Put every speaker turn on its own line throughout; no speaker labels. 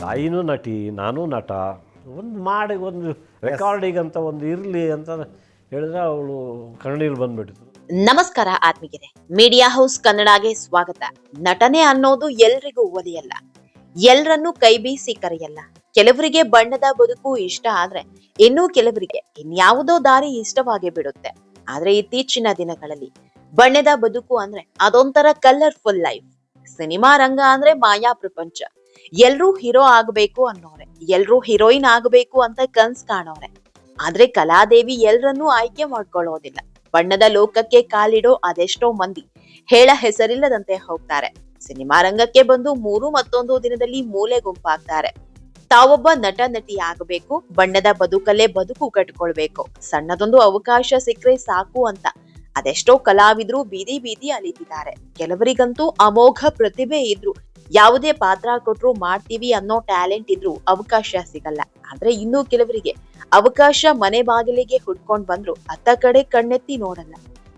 ತಾಯಿನೂ ನಟಿ, ನಾನು ನಟ, ಒಂದು ಮಾಡಿ, ಒಂದು ರೆಕಾರ್ಡಿಗಂತ ಒಂದು ಇರಲಿ ಅಂತ ಹೇಳಿದ್ರೆ ಅವಳು ಕಣ್ಣೀರು ಬಂದ್ಬಿಟ್ಟಿತು
ನಮಸ್ಕಾರ ಆತ್ಮಿಗೆರೆ ಮೀಡಿಯಾ ಹೌಸ್ ಕನ್ನಡಗೆ ಸ್ವಾಗತ. ನಟನೆ ಅನ್ನೋದು ಎಲ್ರಿಗೂ ಒಲಿಯಲ್ಲ. ಎಲ್ರನ್ನೂ ಕೈ ಬೀಸಿ ಕರೆಯಲ್ಲ. ಕೆಲವರಿಗೆ ಬಣ್ಣದ ಬದುಕು ಇಷ್ಟ ಆದ್ರೆ ಇನ್ನೂ ಕೆಲವರಿಗೆ ಇನ್ಯಾವುದೋ ದಾರಿ ಇಷ್ಟವಾಗಿ ಬಿಡುತ್ತೆ. ಆದ್ರೆ ಇತ್ತೀಚಿನ ದಿನಗಳಲ್ಲಿ ಬಣ್ಣದ ಬದುಕು ಅಂದ್ರೆ ಅದೊಂಥರ ಕಲರ್ಫುಲ್ ಲೈಫ್ ಸಿನಿಮಾ ರಂಗ ಅಂದ್ರೆ ಮಾಯಾ ಪ್ರಪಂಚ. ಎಲ್ರೂ ಹೀರೋ ಆಗ್ಬೇಕು ಅನ್ನೋರೆ, ಎಲ್ರೂ ಹೀರೋಯಿನ್ ಆಗ್ಬೇಕು ಅಂತ ಕನ್ಸ್ ಕಾಣೋರೆ. ಆದ್ರೆ ಕಲಾದೇವಿ ಎಲ್ರನ್ನೂ ಆಯ್ಕೆ ಮಾಡ್ಕೊಳ್ಳೋದಿಲ್ಲ. ಬಣ್ಣದ ಲೋಕಕ್ಕೆ ಕಾಲಿಡೋ ಅದೆಷ್ಟೋ ಮಂದಿ ಹೇಳ ಹೆಸರಿಲ್ಲದಂತೆ ಹೋಗ್ತಾರೆ. ಸಿನಿಮಾ ರಂಗಕ್ಕೆ ಬಂದು ಮೂರು ಮತ್ತೊಂದು ದಿನದಲ್ಲಿ ಮೂಲೆ ಗುಂಪಾಗ್ತಾರೆ. ತಾವೊಬ್ಬ ನಟ, ನಟಿ ಆಗಬೇಕು, ಬಣ್ಣದ ಬದುಕಲ್ಲೇ ಬದುಕು ಕಟ್ಕೊಳ್ಬೇಕು. ಸಣ್ಣದೊಂದು ಅವಕಾಶ ಸಿಕ್ಕರೆ ಸಾಕು ಅಂತ. ಅದೆಷ್ಟೋ ಕಲಾವಿದ್ರು ಬೀದಿ ಬೀದಿ ಅಲಿತಿದ್ದಾರೆ. ಕೆಲವರಿಗಂತೂ ಅಮೋಘ ಪ್ರತಿಭೆ ಇದ್ರು. ಯಾವುದೇ ಪಾತ್ರ ಕೊಟ್ಟರು ಮಾಡ್ತೀವಿ ಅನ್ನೋ ಟ್ಯಾಲೆಂಟ್ ಇದ್ರು ಅವಕಾಶ ಸಿಗಲ್ಲ. ಆದ್ರೆ ಇನ್ನೂ ಕೆಲವರಿಗೆ ಅವಕಾಶ ಮನೆ ಬಾಗಿಲಿಗೆ ಹುಡ್ಕೊಂಡ್ ಬಂದ್ರು ಅತ್ತ ಕಡೆ ಕಣ್ಣೆತ್ತಿ ನೋಡಲ್ಲ.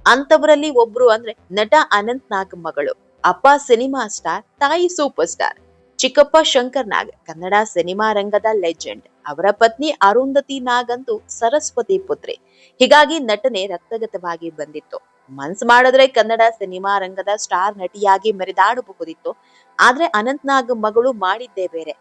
ಅಂತವರಲ್ಲಿ ಒಬ್ರು ಅಂದ್ರೆ ನಟ ಅನಂತ್ ನಾಗ್ ಮಗಳು ಅಪ್ಪ ಸಿನಿಮಾ ಸ್ಟಾರ್, ತಾಯಿ ಸೂಪರ್ ಸ್ಟಾರ್, ಚಿಕ್ಕಪ್ಪ ಶಂಕರ್ ನಾಗ್, ಕನ್ನಡ ಸಿನಿಮಾ ರಂಗದ ಲೆಜೆಂಡ್, ಅವರ ಪತ್ನಿ ಅರುಂಧತಿ ನಾಗ್ ಅಂತೂ ಸರಸ್ವತಿ ಪುತ್ರಿ. ಹೀಗಾಗಿ ನಟನೆ ರಕ್ತಗತವಾಗಿ ಬಂದಿತ್ತು. ಮನ್ಸ್ ಮಾಡಿದ್ರೆ ಕನ್ನಡ ಸಿನಿಮಾ ರಂಗದ ಸ್ಟಾರ್ ನಟಿಯಾಗಿ ಮೆರೆದಾಡಬಹುದಿತ್ತು. ಆದ್ರೆ ಅನಂತ್ನಾಗ್ ಮಗಳು ಮಾಡಿದ್ದೇ ಬೇರೆ.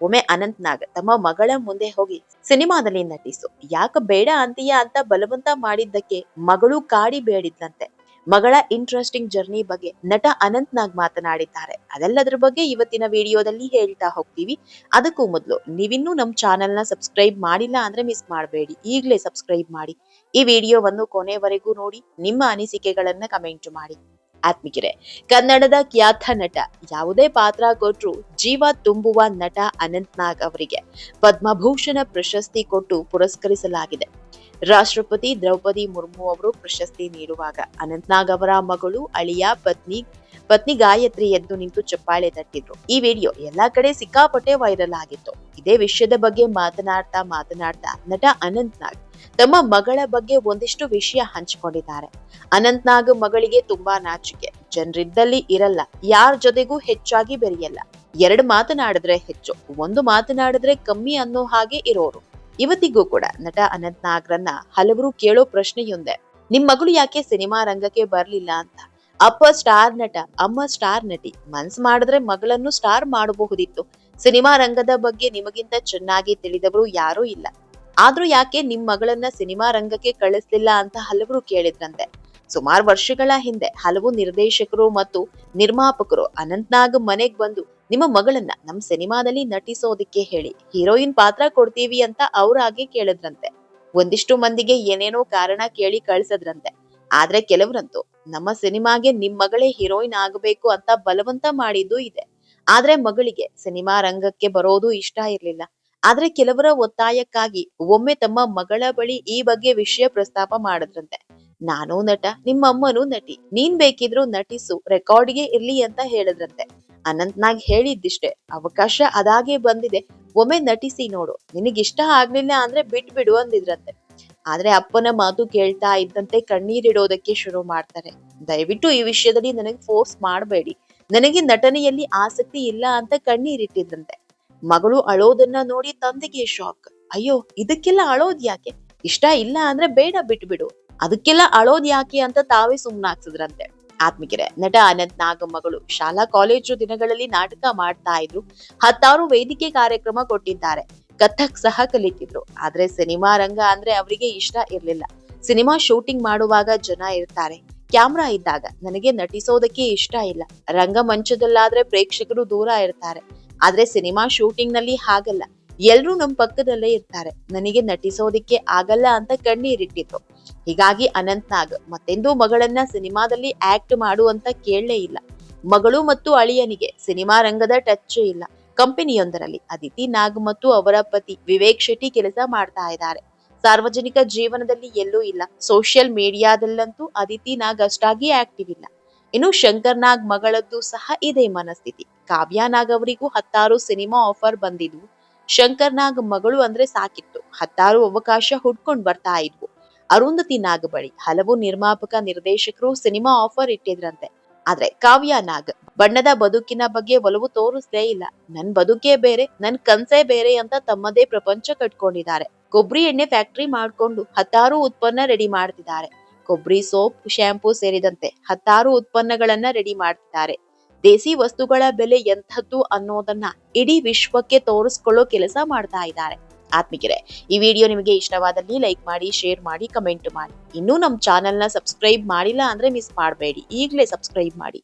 ಒಮ್ಮೆ ಅನಂತ್ನಾಗ್ ತಮ್ಮ ಮಗಳ ಮುಂದೆ ಹೋಗಿ ಸಿನಿಮಾದಲ್ಲಿ ನಟಿಸು. ಯಾಕ ಬೇಡ ಅಂತೀಯ ಅಂತ ಬಲವಂತ ಮಾಡಿದ್ದಕ್ಕೆ ಮಗಳು ಕಾಡಿ ಬೇಡಿದ್ಲಂತೆ. ಮಗಳ ಇಂಟ್ರೆಸ್ಟಿಂಗ್ ಜರ್ನಿ ಬಗ್ಗೆ ನಟ ಅನಂತ್ನಾಗ್ ಮಾತನಾಡಿದ್ದಾರೆ. ಅದೆಲ್ಲದರ ಬಗ್ಗೆ ಇವತ್ತಿನ ವಿಡಿಯೋದಲ್ಲಿ ಹೇಳ್ತಾ ಹೋಗ್ತೀವಿ. ಅದಕ್ಕೂ ಮೊದಲು ನೀವಿನ್ನೂ ನಮ್ಮ ಚಾನೆಲ್ನ ಸಬ್ಸ್ಕ್ರೈಬ್ ಮಾಡಿಲ್ಲ ಅಂದ್ರೆ ಮಿಸ್ ಮಾಡಬೇಡಿ. ಈಗಲೇ ಸಬ್ಸ್ಕ್ರೈಬ್ ಮಾಡಿ. ಈ ವಿಡಿಯೋವನ್ನು ಕೊನೆವರೆಗೂ ನೋಡಿ, ನಿಮ್ಮ ಅನಿಸಿಕೆಗಳನ್ನ ಕಮೆಂಟ್ ಮಾಡಿ. ಆತ್ಮಿಕಿರೆ, ಕನ್ನಡದ ಖ್ಯಾತ ನಟ ಯಾವುದೇ ಪಾತ್ರ ಕೊಟ್ಟರು ಜೀವ ತುಂಬುವ ನಟ ಅನಂತ್ ನಾಗ್ ಅವರಿಗೆ ಪದ್ಮಭೂಷಣ ಪ್ರಶಸ್ತಿ ಕೊಟ್ಟು ಪುರಸ್ಕರಿಸಲಾಗಿದೆ. ರಾಷ್ಟ್ರಪತಿ ದ್ರೌಪದಿ ಮುರ್ಮು ಅವರು ಪ್ರಶಸ್ತಿ ನೀಡುವಾಗ ಅನಂತ್ನಾಗ್ ಅವರ ಮಗಳು ಅಳಿಯ ಪತ್ನಿ ಪತ್ನಿ ಗಾಯತ್ರಿ ಎದ್ದು ನಿಂತು ಚಪ್ಪಾಳೆ ತಟ್ಟಿದ್ರು. ಈ ವಿಡಿಯೋ ಎಲ್ಲಾ ಕಡೆ ಸಿಕ್ಕಾಪಟ್ಟೆ ವೈರಲ್ ಆಗಿತ್ತು. ಇದೇ ವಿಷಯದ ಬಗ್ಗೆ ಮಾತನಾಡ್ತಾ ಮಾತನಾಡ್ತಾ ನಟ ಅನಂತ್ ನಾಗ್ ತಮ್ಮ ಮಗಳ ಬಗ್ಗೆ ಒಂದಿಷ್ಟು ವಿಷಯ ಹಂಚಿಕೊಂಡಿದ್ದಾರೆ. ಅನಂತ್ನಾಗ್ ಮಗಳಿಗೆ ತುಂಬಾ ನಾಚಿಕೆ. ಜನರಿದ್ದಲ್ಲಿ ಇರಲ್ಲ. ಯಾರ ಜೊತೆಗೂ ಹೆಚ್ಚಾಗಿ ಬೆರೆಯಲ್ಲ. ಎರಡು ಮಾತನಾಡಿದ್ರೆ ಹೆಚ್ಚು, ಒಂದು ಮಾತನಾಡಿದ್ರೆ ಕಮ್ಮಿ ಅನ್ನೋ ಹಾಗೆ ಇರೋರು. ಇವತ್ತಿಗೂ ಕೂಡ ನಟ ಅನಂತ್ ನಾಗ್ರನ್ನ ಹಲವರು ಕೇಳೋ ಪ್ರಶ್ನೆಯೊಂದೆ, ನಿಮ್ ಮಗಳು ಯಾಕೆ ಸಿನಿಮಾ ರಂಗಕ್ಕೆ ಬರ್ಲಿಲ್ಲ ಅಂತ? ಅಪ್ಪ ಸ್ಟಾರ್ ನಟ, ಅಮ್ಮ ಸ್ಟಾರ್ ನಟಿ, ಮನ್ಸ್ ಮಾಡಿದ್ರೆ ಮಗಳನ್ನು ಸ್ಟಾರ್ ಮಾಡಬಹುದಿತ್ತು. ಸಿನಿಮಾ ರಂಗದ ಬಗ್ಗೆ ನಿಮಗಿಂತ ಚೆನ್ನಾಗಿ ತಿಳಿದವರು ಯಾರೂ ಇಲ್ಲ. ಆದ್ರೂ ಯಾಕೆ ನಿಮ್ ಮಗಳನ್ನ ಸಿನಿಮಾ ರಂಗಕ್ಕೆ ಕಳಿಸ್ಲಿಲ್ಲ ಅಂತ ಹಲವರು ಕೇಳಿದ್ರಂತೆ. ಸುಮಾರು ವರ್ಷಗಳ ಹಿಂದೆ ಹಲವು ನಿರ್ದೇಶಕರು ಮತ್ತು ನಿರ್ಮಾಪಕರು ಅನಂತ್ನಾಗ್ ಮನೆಗ್ ಬಂದು, ನಿಮ್ಮ ಮಗಳನ್ನ ನಮ್ ಸಿನಿಮಾದಲ್ಲಿ ನಟಿಸೋದಿಕ್ಕೆ ಹೇಳಿ, ಹೀರೋಯಿನ್ ಪಾತ್ರ ಕೊಡ್ತೀವಿ ಅಂತ ಅವ್ರಾಗೆ ಕೇಳಿದ್ರಂತೆ. ಒಂದಿಷ್ಟು ಮಂದಿಗೆ ಏನೇನೋ ಕಾರಣ ಕೇಳಿ ಕಳ್ಸದ್ರಂತೆ. ಆದ್ರೆ ಕೆಲವರಂತೂ ನಮ್ಮ ಸಿನಿಮಾಗೆ ನಿಮ್ ಮಗಳೇ ಹೀರೋಯಿನ್ ಆಗಬೇಕು ಅಂತ ಬಲವಂತ ಮಾಡಿದ್ದು ಇದೆ. ಆದ್ರೆ ಮಗಳಿಗೆ ಸಿನಿಮಾ ರಂಗಕ್ಕೆ ಬರೋದು ಇಷ್ಟ ಇರ್ಲಿಲ್ಲ. ಆದ್ರೆ ಕೆಲವರ ಒತ್ತಾಯಕ್ಕಾಗಿ ಒಮ್ಮೆ ತಮ್ಮ ಮಗಳ ಬಳಿ ಈ ಬಗ್ಗೆ ವಿಷಯ ಪ್ರಸ್ತಾಪ ಮಾಡಿದ್ರಂತೆ. ನಾನು ನಟ, ನಿಮ್ಮಮ್ಮನೂ ನಟಿ, ನೀನ್ ಬೇಕಿದ್ರು ನಟಿಸು, ರೆಕಾರ್ಡ್ಗೆ ಇರ್ಲಿ ಅಂತ ಹೇಳಿದ್ರಂತೆ. ಅನಂತ್ನಾಗ್ ಹೇಳಿದ್ದಿಷ್ಟೇ, ಅವಕಾಶ ಅದಾಗೆ ಬಂದಿದೆ, ಒಮ್ಮೆ ನಟಿಸಿ ನೋಡು, ನಿನಗಿಷ್ಟ ಆಗ್ಲಿಲ್ಲ ಅಂದ್ರೆ ಬಿಟ್ ಬಿಡು ಅಂದಿದ್ರಂತೆ. ಆದ್ರೆ ಅಪ್ಪನ ಮಾತು ಕೇಳ್ತಾ ಇದ್ದಂತೆ ಕಣ್ಣೀರಿಡೋದಕ್ಕೆ ಶುರು ಮಾಡ್ತಾರೆ. ದಯವಿಟ್ಟು ಈ ವಿಷಯದಲ್ಲಿ ನನಗೆ ಫೋರ್ಸ್ ಮಾಡಬೇಡಿ. ನನಗೆ ನಟನೆಯಲ್ಲಿ ಆಸಕ್ತಿ ಇಲ್ಲ ಅಂತ ಕಣ್ಣೀರಿಟ್ಟಿದ್ದಂತೆ ಮಗಳು ಅಳೋದನ್ನ ನೋಡಿ ತಂದೆಗೆ ಶಾಕ್. ಅಯ್ಯೋ, ಇದಕ್ಕೆಲ್ಲ ಅಳೋದ್ ಯಾಕೆ? ಇಷ್ಟ ಇಲ್ಲ ಅಂದ್ರೆ ಬೇಡ, ಬಿಟ್ಬಿಡು. ಅದಕ್ಕೆಲ್ಲ ಅಳೋದ್ ಯಾಕೆ ಅಂತ ತಾವೇ ಸುಮ್ನಾಗ್ಸಿದ್ರಂತೆ ಆತ್ಮಿಕರೆ, ನಟ ಅನಂತ್ ನಾಗ ಮಗಳು ಶಾಲಾ ಕಾಲೇಜು ದಿನಗಳಲ್ಲಿ ನಾಟಕ ಮಾಡ್ತಾ ಇದ್ರು. ಹತ್ತಾರು ವೇದಿಕೆ ಕಾರ್ಯಕ್ರಮ ಕೊಟ್ಟಿದ್ದಾರೆ. ಕಥಕ್ ಸಹ ಕಲಿತಿದ್ರು. ಆದ್ರೆ ಸಿನಿಮಾ ರಂಗ ಅಂದ್ರೆ ಅವರಿಗೆ ಇಷ್ಟ ಇರ್ಲಿಲ್ಲ. ಸಿನಿಮಾ ಶೂಟಿಂಗ್ ಮಾಡುವಾಗ ಜನ ಇರ್ತಾರೆ. ಕ್ಯಾಮ್ರಾ ಇದ್ದಾಗ ನನಗೆ ನಟಿಸೋದಕ್ಕೆ ಇಷ್ಟ ಇಲ್ಲ. ರಂಗಮಂಚದಲ್ಲಾದ್ರೆ ಪ್ರೇಕ್ಷಕರು ದೂರ ಇರ್ತಾರೆ. ಆದ್ರೆ ಸಿನಿಮಾ ಶೂಟಿಂಗ್ನಲ್ಲಿ ಹಾಗಲ್ಲ. ಎಲ್ರೂ ನಮ್ ಪಕ್ಕದಲ್ಲೇ ಇರ್ತಾರೆ. ನನಗೆ ನಟಿಸೋದಿಕ್ಕೆ ಆಗಲ್ಲ ಅಂತ ಕಣ್ಣೀರಿಟ್ಟಿದ್ರು ಹೀಗಾಗಿ ಅನಂತ್ ನಾಗ್ ಮತ್ತೆಂದೂ ಮಗಳನ್ನ ಸಿನಿಮಾದಲ್ಲಿ ಆಕ್ಟ್ ಮಾಡು ಅಂತ ಕೇಳಲೇ ಇಲ್ಲ. ಮಗಳು ಮತ್ತು ಅಳಿಯನಿಗೆ ಸಿನಿಮಾ ರಂಗದ ಟಚ್ ಇಲ್ಲ. ಕಂಪನಿಯೊಂದರಲ್ಲಿ ಅದಿತಿ ನಾಗ್ ಮತ್ತು ಅವರ ಪತಿ ವಿವೇಕ್ ಶೆಟ್ಟಿ ಕೆಲಸ ಮಾಡ್ತಾ ಇದ್ದಾರೆ. ಸಾರ್ವಜನಿಕ ಜೀವನದಲ್ಲಿ ಎಲ್ಲೂ ಇಲ್ಲ. ಸೋಷಿಯಲ್ ಮೀಡಿಯಾದಲ್ಲಂತೂ ಅದಿತಿ ನಾಗ್ ಅಷ್ಟಾಗಿ ಆಕ್ಟಿವ್ ಇಲ್ಲ. ಇನ್ನು ಶಂಕರ್ ನಾಗ್ ಮಗಳದ್ದು ಸಹ ಇದೇ ಮನಸ್ಥಿತಿ. ಕಾವ್ಯ ನಾಗ್ ಅವರಿಗೂ ಹತ್ತಾರು ಸಿನಿಮಾ ಆಫರ್ ಬಂದಿದ್ವು. ಶಂಕರ್ ನಾಗ್ ಮಗಳು ಅಂದ್ರೆ ಸಾಕಿತ್ತು. ಹತ್ತಾರು ಅವಕಾಶ ಹುಡ್ಕೊಂಡ್ ಬರ್ತಾ ಇದ್ವು. ಅರುಂಧತಿ ನಾಗ್ ಬಳಿ ಹಲವು ನಿರ್ಮಾಪಕ ನಿರ್ದೇಶಕರು ಸಿನಿಮಾ ಆಫರ್ ಇಟ್ಟಿದ್ರಂತೆ. ಆದ್ರೆ ಕಾವ್ಯ ನಾಗ್, ಬಣ್ಣದ ಬದುಕಿನ ಬಗ್ಗೆ ಒಲವು ತೋರಿಸ್ಲೇ ಇಲ್ಲ. ನನ್ ಬದುಕೇ ಬೇರೆ, ನನ್ ಕನ್ಸೇ ಬೇರೆ ಅಂತ ತಮ್ಮದೇ ಪ್ರಪಂಚ ಕಟ್ಕೊಂಡಿದ್ದಾರೆ. ಕೊಬ್ಬರಿ ಎಣ್ಣೆ ಫ್ಯಾಕ್ಟರಿ ಮಾಡ್ಕೊಂಡು ಹತ್ತಾರು ಉತ್ಪನ್ನ ರೆಡಿ ಮಾಡ್ತಿದ್ದಾರೆ. ಕೊಬ್ಬರಿ, ಸೋಪ್ ಶ್ಯಾಂಪೂ ಸೇರಿದಂತೆ ಹತ್ತಾರು ಉತ್ಪನ್ನಗಳನ್ನ ರೆಡಿ ಮಾಡ್ತಿದ್ದಾರೆ. ದೇಸಿ ವಸ್ತುಗಳ ಬೆಲೆ ಎಂಥದ್ದು ಅನ್ನೋದನ್ನ ಇಡೀ ವಿಶ್ವಕ್ಕೆ ತೋರಿಸ್ಕೊಳ್ಳೋ ಕೆಲಸ ಮಾಡ್ತಾ ಇದ್ದಾರೆ. ಆತ್ಮಿಕರೇ ಈ ವಿಡಿಯೋ ನಿಮಗೆ ಇಷ್ಟವಾದಲ್ಲಿ ಲೈಕ್ ಮಾಡಿ, ಶೇರ್ ಮಾಡಿ, ಕಮೆಂಟ್ ಮಾಡಿ. ಇನ್ನೂ ನಮ್ಮ ಚಾನೆಲ್ನ ಸಬ್ಸ್ಕ್ರೈಬ್ ಮಾಡಿಲ್ಲ ಅಂದ್ರೆ ಮಿಸ್ ಮಾಡಬೇಡಿ. ಈಗಲೇ ಸಬ್ಸ್ಕ್ರೈಬ್ ಮಾಡಿ.